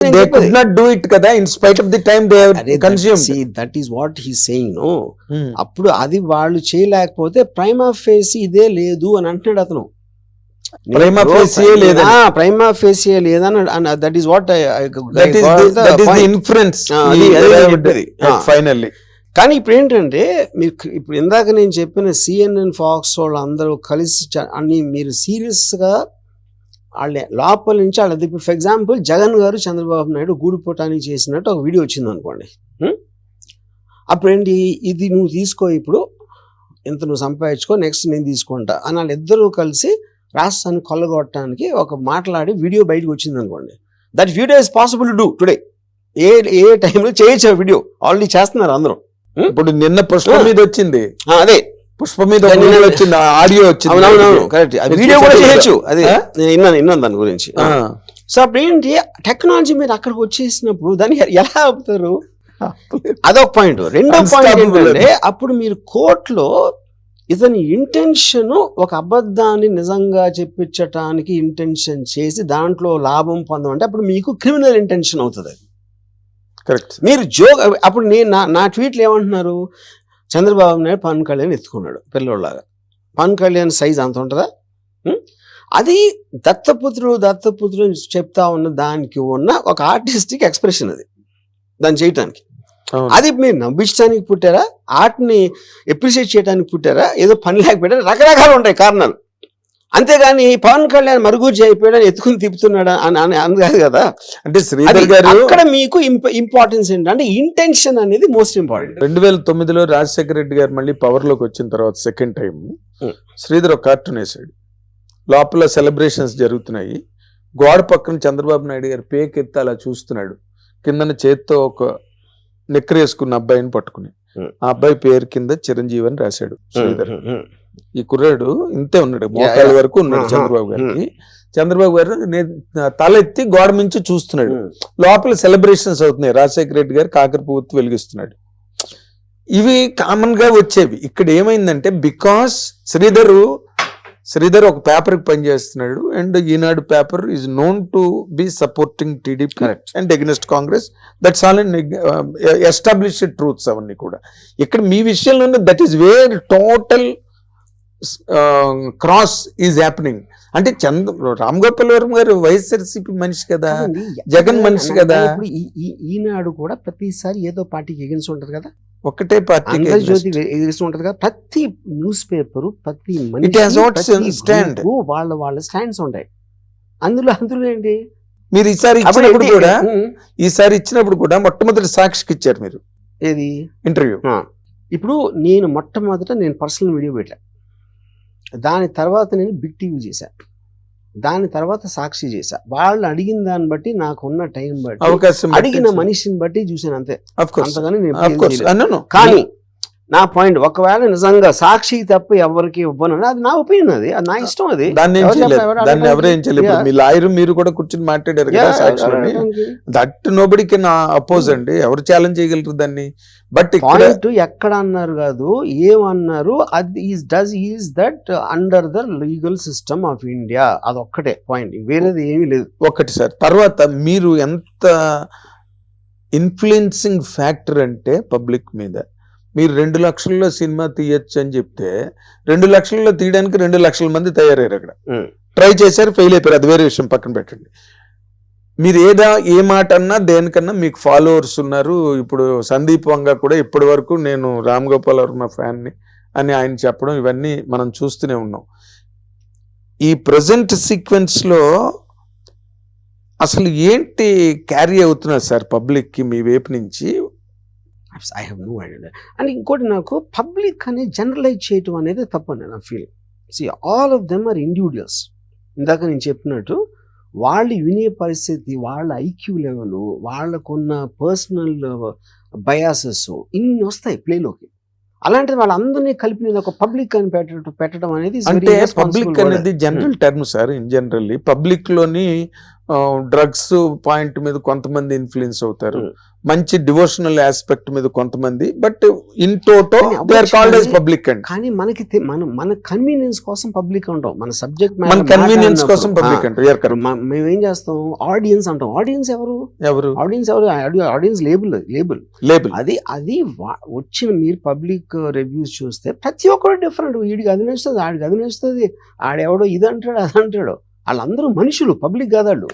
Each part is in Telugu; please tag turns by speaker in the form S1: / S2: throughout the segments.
S1: They could not do it కదా in spite of the time they consume
S2: that is what he saying no అప్పుడు అది వాళ్ళు చేయలేకపోతే ప్రైమా ఫేస్ ఇదే లేదు అని అంటున్నాడు అతను.
S1: లేదని.
S2: ప్రైమా ఫేసియే లేదని that is what
S1: that is that is the influence. Finally
S2: కానీ ఇప్పుడు ఏంటంటే మీరు ఇప్పుడు ఇందాక నేను చెప్పిన సిఎన్ఎన్ ఫాక్స్ వాళ్ళు అందరూ కలిసి అన్ని మీరు serious గా వాళ్ళ. లోపల నుంచి వాళ్ళ ఇప్పుడు ఫర్ ఎగ్జాంపుల్ జగన్ గారు చంద్రబాబు నాయుడు గూడుపోటానికి చేసినట్టు ఒక వీడియో వచ్చింది అనుకోండి. హ్మ్? అప్పుడు ఏంటి? ఇది నువ్వు తీసుకో ఇప్పుడు ఇంత నువ్వు సంపాదించుకో నెక్స్ట్ నేను తీసుకుంటా అని వాళ్ళిద్దరూ కలిసి రాష్ట్రాన్ని కొల్లగొట్టడానికి ఒక మాట్లాడి వీడియో బయటకు వచ్చింది అనుకోండి. That video is possible do today a a టైంలో చేయొచ్చు వీడియో ఆల్రెడీ చేస్తున్నారు అందరూ.
S1: ఇప్పుడు నిన్న
S2: Ah.
S1: మీద వచ్చింది.
S2: అదే.
S1: పుష్ప మీద వచ్చింది ఆడియో వచ్చింది
S2: కరెక్ట్ వీడియో కూడా చేయొచ్చు? అదే
S1: ఆ?
S2: నేను విన్నాను విన్నాను దాని గురించి. సో అప్పుడు ఏంటి టెక్నాలజీ మీరు అక్కడికి వచ్చేసినప్పుడు దాన్ని ఎలా ఆపుతారు అదొక పాయింట్ రెండో పాయింట్. ఏంటంటే అప్పుడు మీరు కోర్టులో ఇతని ఇంటెన్షన్ ఒక అబద్ధాన్ని నిజంగా చెప్పించటానికి ఇంటెన్షన్ చేసి దాంట్లో లాభం పొందమంటే అప్పుడు మీకు క్రిమినల్ ఇంటెన్షన్ అవుతుంది అది.
S1: కరెక్ట్
S2: మీరు జోక్ అప్పుడు నేను నా నా ట్వీట్లు ఏమంటున్నారు చంద్రబాబు నాయుడు పవన్ కళ్యాణ్ ఎత్తుకున్నాడు పిల్లోళ్ళలాగా. పవన్ కళ్యాణ్ సైజ్ అంత ఉంటుందా? అది దత్తపుత్రుడు దత్తపుత్రుడు చెప్తా ఉన్న దానికి ఉన్న ఒక ఆర్టిస్టిక్ ఎక్స్ప్రెషన్ అది దాన్ని చేయటానికి. అది మీరు నవ్వించడానికి పుట్టారా? ఆర్ట్ని ఎప్రిషియేట్ చేయడానికి పుట్టారా? ఏదో పని లేక పెట్టారా రకరకాలు ఉంటాయి కారణాలు. అంతేగాని పవన్ కళ్యాణ్ మరుగుజ్జి అయిపోయాడని ఎత్తుకుని తిప్పుతున్నాడా అని అని అని కాదు కదా?
S1: అంటే శ్రీధర్ గారు
S2: అక్కడ మీకు ఇంపార్టెన్స్ ఏంటంటే ఇంటెన్షన్ అనేది మోస్ట్ ఇంపార్టెంట్
S1: రెండు వేల తొమ్మిదిలో రాజశేఖర రెడ్డి గారు మళ్ళీ పవర్లోకి వచ్చిన తర్వాత సెకండ్ టైం
S2: Hmm.
S1: శ్రీధర్ ఒక కార్టూన్ వేసాడు లోపల సెలబ్రేషన్స్ జరుగుతున్నాయి. గోడ పక్కన చంద్రబాబు నాయుడు గారు పేకెత్తి అలా చూస్తున్నాడు. కిందన చేత్తో ఒక నెక్కరేసుకున్న అబ్బాయిని పట్టుకుని.
S2: Hmm.
S1: ఆ అబ్బాయి పేరు కింద చిరంజీవి అని రాశాడు శ్రీధర్. ఈ కుర్రాడు ఇంతే ఉన్నాడు మోకాళ్ళ వరకు ఉన్నాడు. చంద్రబాబు గారికి. చంద్రబాబు గారు నే- తల ఎత్తి గోడ మించి చూస్తున్నాడు. లోపల సెలబ్రేషన్స్ అవుతున్నాయి. రాజశేఖర రెడ్డి గారు కాకర పువ్వు వెలిగిస్తున్నాడు. ఇవి కామన్గా వచ్చేవి. ఇక్కడ ఏమైందంటే బికాస్ శ్రీధరు శ్రీధర్ ఒక పేపర్కి పనిచేస్తున్నాడు and Eenadu paper is known to be supporting TDP. And against Congress that's all and established truths అవన్నీ కూడా. ఇక్కడ మీ విషయంలో that is where total cross is happening. అంటే చంద్ర రామ్ గోపాల్ వర్మ గారు వైఎస్ఆర్సీపీ మనిషి కదా జగన్ మనిషి కదా.
S2: ఈనాడు కూడా ప్రతిసారి ఏదో పార్టీకి ఎగెన్స్ ఉంటది కదా.
S1: ఒకటే పార్టీ
S2: ఉంటది కదా. ప్రతి న్యూస్ పేపర్ ప్రతి మనిషి group వాళ్ళ వాళ్ళ స్టాండ్స్ ఉంటాయి అందులో అందులో ఏంటి?
S1: మీరు ఈసారి ఇచ్చినప్పుడు? కూడా. ఈసారి ఇచ్చినప్పుడు కూడా మొట్టమొదటి సాక్షికి ఇచ్చారు మీరు.
S2: ఏది?
S1: ఇంటర్వ్యూ.
S2: ఇప్పుడు నేను మొట్టమొదట నేను పర్సనల్ వీడియో పెట్టా. దాని తర్వాత నేను బిగ్ టీవీ చేశా. దాని తర్వాత సాక్షి చేశా. వాళ్ళు అడిగిన దాన్ని బట్టి నాకు ఉన్న టైం బట్టి
S1: అవకాశం
S2: అడిగిన మనిషిని బట్టి చూసాను అంతే. అంతగాని.
S1: అన్నాను
S2: కానీ నా పాయింట్ ఒకవేళ నిజంగా సాక్షికి తప్ప ఎవరికి ఇవ్వను అది నా ఒపీనియన్ అది అది నా ఇష్టం అది.
S1: దాన్ని దాన్ని? ఎవరేం చేయలేదు. మీ లాయర్ మీరు కూడా కూర్చొని మాట్లాడారు కదా
S2: అడగడానికి.
S1: దట్ నోబడి కెన్ అపోజ్ అండి. ఎవరు ఛాలెంజ్ చేయగలరు దాన్ని? బట్
S2: పాయింట్ ఎక్కడ అన్నారు కాదు ఏమన్నారు అది is does is that under the legal system of India అదొక్కటే పాయింట్ వేరేది ఏమీ లేదు.
S1: ఒకటి సార్ తర్వాత మీరు ఎంత ఇన్ఫ్లుయెన్సింగ్ ఫ్యాక్టర్ అంటే పబ్లిక్ మీద మీరు రెండు లక్షల్లో సినిమా తీయొచ్చు అని చెప్తే రెండు లక్షల్లో తీయడానికి రెండు లక్షల మంది తయారయ్యారు అక్కడ. ట్రై చేశారు ఫెయిల్ అయిపోయారు. అది వేరే విషయం పక్కన పెట్టండి. మీరు ఏదా ఏ మాట అన్నా దేనికన్నా మీకు ఫాలోవర్స్ ఉన్నారు. ఇప్పుడు సందీప్ వంగ కూడా ఇప్పటి వరకు నేను రామ్ గోపాల్ వర్మ ఫ్యాన్ని అని ఆయన చెప్పడం ఇవన్నీ మనం చూస్తూనే ఉన్నాం. ఈ ప్రజెంట్ సీక్వెన్స్లో అసలు ఏంటి క్యారీ అవుతున్నారు సార్ పబ్లిక్కి మీ వైపు నుంచి?
S2: I have no idea and ఇంకోటి నాకు పబ్లిక్ అనేది జనరలైజ్ చేయటం అనేది తప్పని నా feeling see all of them are individuals ఇందాక నేను చెప్పినట్టు వాళ్ళు వినే పరిస్థితి వాళ్ళ ఐక్యూ లెవెల్ వాళ్ళకున్న పర్సనల్ బయాసెస్ ఇన్ని వస్తాయి ప్లేలోకి అలాంటిది వాళ్ళందరినీ కలిపి నేను ఒక పబ్లిక్ అని పెట్టడం పెట్టడం అనేది
S1: అంటే పబ్లిక్. అనేది general term sir in generally పబ్లిక్లోని drugs point మీద కొంతమంది ఇన్ఫ్లుయెన్స్ అవుతారు.
S2: Hmm.
S1: మంచి డివోషనల్ ఆస్పెక్ట్ మీద కొంతమంది but in toto they are called public అండి
S2: కానీ మనకి మన మన కన్వీనియన్స్ కోసం పబ్లిక్ అంటాం. మన సబ్జెక్ట్
S1: మన కన్వీనియన్స్ కోసం పబ్లిక్ అంటారు.
S2: మేము ఏం చేస్తాం? ఆడియన్స్ అంటాం. ఆడియన్స్ ఎవరు?
S1: ఎవరు?
S2: ఆడియన్స్ ఎవరు? ఆడియన్స్ లేబుల్ లేబుల్
S1: లేబుల్
S2: అది అది వచ్చిన మీరు పబ్లిక్ రివ్యూస్ చూస్తే ప్రతి ఒక్కరు డిఫరెంట్ వీడికి అది నచ్చుతుంది ఆడికి అది నచ్చుతుంది. ఆడెవడో ఇది అంటాడు అది అంటాడు. వాళ్ళందరూ మనుషులు పబ్లిక్ కాదు వాళ్ళు.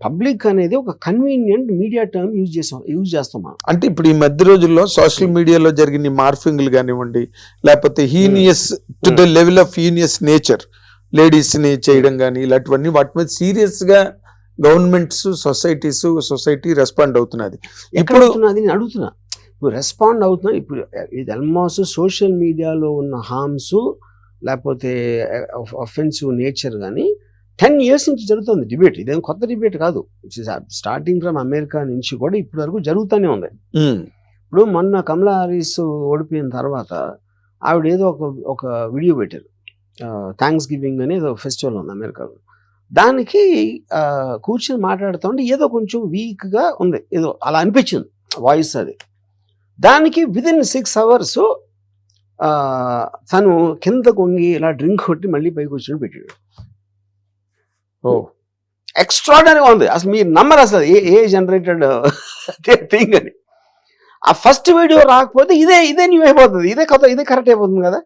S2: పబ్లిక్ అనేది ఒక కన్వీనియంట్ మీడియా టర్మ్ యూజ్ చేస్తాం యూజ్ చేస్తాం మనం.
S1: అంటే ఇప్పుడు ఈ మధ్య రోజుల్లో సోషల్ మీడియాలో జరిగిన మార్ఫింగ్లు కానివ్వండి లేకపోతే heinous to the level of heinous nature లేడీస్ని చేయడం కానీ ఇలాంటివన్నీ వాటి మీద సీరియస్గా గవర్నమెంట్స్ సొసైటీస్ సొసైటీ రెస్పాండ్ అవుతున్నది ఇప్పుడు
S2: అవుతున్నది నేను అడుగుతున్నా. ఇప్పుడు రెస్పాండ్ అవుతున్నా ఇప్పుడు ఇది ఆల్మోస్ట్ సోషల్ మీడియాలో ఉన్న హార్మ్స్ లేకపోతే అఫెన్సివ్ నేచర్ కానీ టెన్ ఇయర్స్ నుంచి జరుగుతుంది డిబేట్. ఇదేం కొత్త డిబేట్ కాదు. స్టార్టింగ్ ఫ్రమ్ అమెరికా నుంచి కూడా ఇప్పటి వరకు జరుగుతూనే ఉంది.
S1: ఉమ్,
S2: ఇప్పుడు మొన్న కమలా హారిస్ ఓడిపోయిన తర్వాత ఆవిడ ఏదో ఒక ఒక వీడియో పెట్టారు. థ్యాంక్స్ గివింగ్ అని ఏదో ఫెస్టివల్ ఉంది అమెరికాలో దానికి కూర్చొని మాట్లాడుతూ ఉంటే ఏదో కొంచెం వీక్గా ఉంది. ఏదో అలా అనిపించింది వాయిస్ అది. దానికి విదిన్ సిక్స్ అవర్స్ తను కింద కొంగి ఇలా డ్రింక్ కొట్టి మళ్ళీ పైకి వచ్చి పెట్టాడు. ఎక్స్ట్రాడనరీగా ఉంది. అసలు మీరు నమ్మరు అసలు. ఏ ఏ జనరేటెడ్ థింగ్ అని. ఆ ఫస్ట్ వీడియో రాకపోతే ఇదే ఇదే న్యూ అయిపోతుంది. ఇదే కొత్త ఇదే కరెక్ట్ అయిపోతుంది కదా?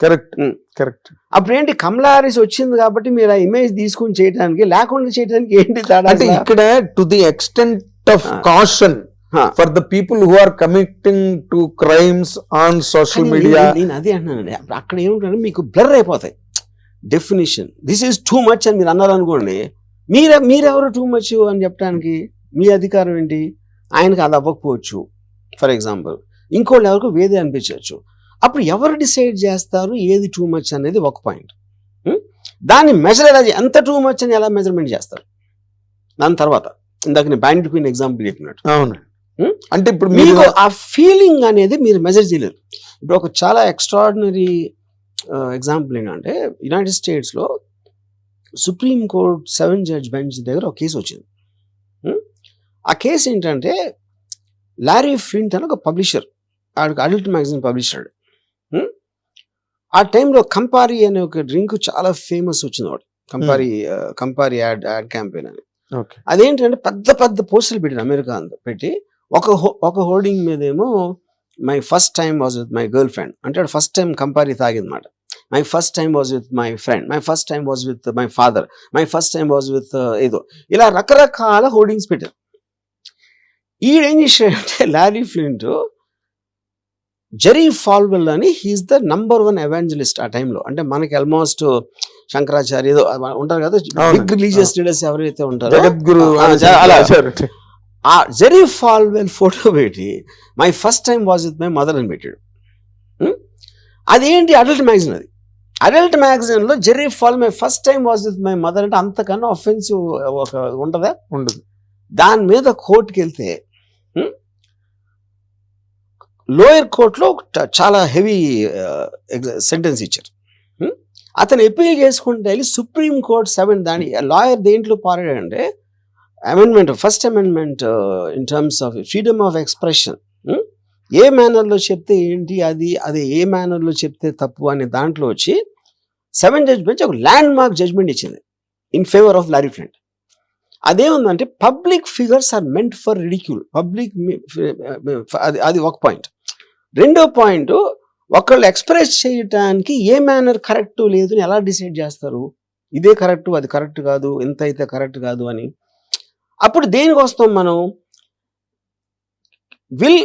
S1: కరెక్ట్. కరెక్ట్
S2: అప్పుడు ఏంటి కమలా హారిస్ వచ్చింది కాబట్టి మీరు ఆ ఇమేజ్ తీసుకుని చేయడానికి లేకుండా చేయడానికి ఏంటి తేడా
S1: అంటే? ఇక్కడ to the extent of. Caution. For the people who are committing to crimes on social media
S2: నేను- అదే అంటున్నానండి. అప్పుడు అక్కడ ఏమిటంటే మీకు బ్లర్ అయిపోతాయి. Definition this is too much అని మీరు అన్నారనుకోండి మీరే మీరెవరు టూ మచ్ అని చెప్పడానికి మీ అధికారం ఏంటి? ఆయనకి అది అవ్వకపోవచ్చు. ఫర్ ఎగ్జాంపుల్ ఇంకోళ్ళు ఎవరికి వేదే అనిపించవచ్చు. అప్పుడు ఎవరు డిసైడ్ చేస్తారు ఏది టూ మచ్ అనేది ఒక పాయింట్ దాన్ని మెజర్ ఎలా ఎంత టూ మచ్ అని ఎలా మెజర్మెంట్ చేస్తారు? దాని తర్వాత ఇందాక నేను బ్యాండ్ క్వీన్ ఎగ్జాంపుల్ చెప్పినట్టు.
S1: అవును.
S2: Hmm?
S1: అంటే ఇప్పుడు మీరు
S2: మీకు ఆ ఫీలింగ్ అనేది మీరు మెజర్ చేయలేరు. ఇప్పుడు ఒక చాలా ఎక్స్ట్రాడినరీ ఎగ్జాంపుల్ ఏంటంటే యునైటెడ్ స్టేట్స్లో Supreme Court seven judge bench దగ్గర ఒక కేసు వచ్చింది? ఆ కేసు ఏంటంటే లారీ ఫ్లింట్ అని ఒక పబ్లిషర్ ఆడికి అడల్ట్ మ్యాగజైన్ పబ్లిషర్ ఆ టైంలో కంపారీ అనే ఒక డ్రింక్ చాలా ఫేమస్ వచ్చింది వాడు. Campari Campari ad ad campaign అని. అదేంటంటే పెద్ద పెద్ద పోస్టులు పెట్టారు అమెరికా అంతా. పెట్టి ఒక హో- ఒక హోర్డింగ్ మీద ఏమో my first time was with my girlfriend అంటే first time Campari తాగిందన్నమాట my first time was with my friend my first time was with my father my first time was with ఏదో ఇలా రకరకాల హోర్డింగ్స్ పెట్టారు. ఈడేం చేశాడంటే లారీ ఫ్లింట్ జెరీ ఫాల్వెల్ అని he is the number one evangelist ఆ టైంలో అంటే మనకి ఆల్మోస్ట్ శంకరాచార్య ఏదో ఉంటారు కదా. బిగ్ రిలీజియస్ లీడర్స్ ఎవరైతే ఉంటారో
S1: జగద్గురు
S2: ఆ, జెరీ ఫాల్వెల్ ఫోటో పెట్టి my first time was with my mother అని పెట్టాడు? అదేంటి అడల్ట్ మ్యాగజైన్ అది. Adult మ్యాగజైన్లో Jerry Fall my first time was with my mother అంటే అంతకన్నా ఒఫెన్సివ్ ఒక ఉంటుందా?
S1: ఉండదు.
S2: దాని మీద కోర్టుకి వెళ్తే లోయర్ కోర్టులో చాలా హెవీ సెంటెన్స్ ఇచ్చారు. ఉం? అతను అపీల్ చేసుకుంటే వెళ్ళి సుప్రీం కోర్ట్ సెవెన్ దాని లాయర్ దేంట్లో పారాడంటే amendment first amendment in terms of freedom of expression a మేనర్లో చెప్తే ఏంటి అది అది ఏ మేనర్లో చెప్తే తప్పు అనే దాంట్లో వచ్చి సెవెన్ జడ్జ్ ఒక ల్యాండ్ మార్క్ జడ్జ్మెంట్ ఇచ్చింది in favour of Larry Flynt అదేముందంటే public figures are meant for ridicule public అది అది ఒక పాయింట్ రెండో పాయింట్ ఒకళ్ళు ఎక్స్ప్రెస్ చేయటానికి ఏ మేనర్ కరెక్ట్ లేదు అని ఎలా డిసైడ్ చేస్తారు? ఇదే కరెక్ట్ అది కరెక్ట్ కాదు ఎంత అయితే కరెక్ట్ కాదు అని. అప్పుడు దేనికి వస్తాం మనం? విల్